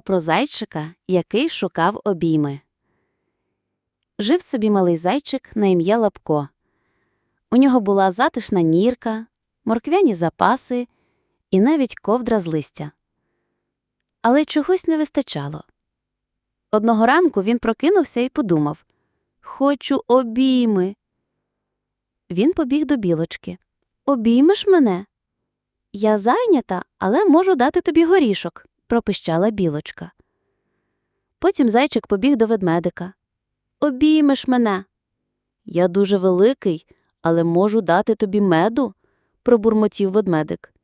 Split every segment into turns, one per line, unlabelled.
про зайчика, який шукав обійми. Жив собі малий зайчик на ім'я Лапко. У нього була затишна нірка, морквяні запаси і навіть ковдра з листя. Але чогось не вистачало. Одного ранку він прокинувся і подумав Хочу обійми. Він побіг до білочки. Обіймеш мене? Я зайнята, але можу дати тобі горішок, пропищала білочка. Потім зайчик побіг до ведмедика. Обіймеш мене. Я дуже великий, але можу дати тобі меду, пробурмотів ведмедик.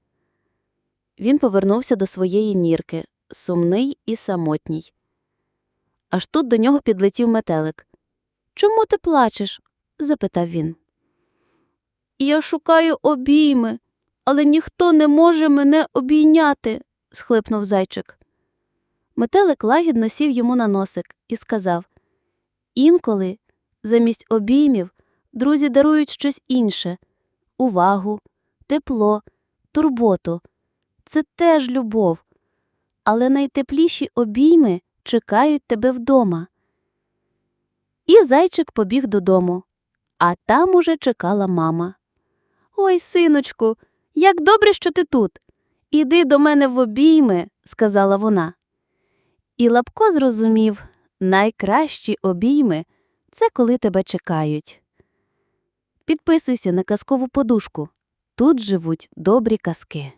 Він повернувся до своєї нірки, сумний і самотній. Аж тут до нього підлетів метелик. Чому ти плачеш? запитав він. Я шукаю обійми, але ніхто не може мене обійняти, схлипнув зайчик. Метелик лагідно сів йому на носик і сказав Інколи, замість обіймів, друзі дарують щось інше увагу, тепло, турботу. Це теж любов. Але найтепліші обійми чекають тебе вдома. І зайчик побіг додому, а там уже чекала мама. Ой, синочку, як добре, що ти тут. Іди до мене в обійми, сказала вона. І Лапко зрозумів найкращі обійми це коли тебе чекають. Підписуйся на казкову подушку. Тут живуть добрі казки.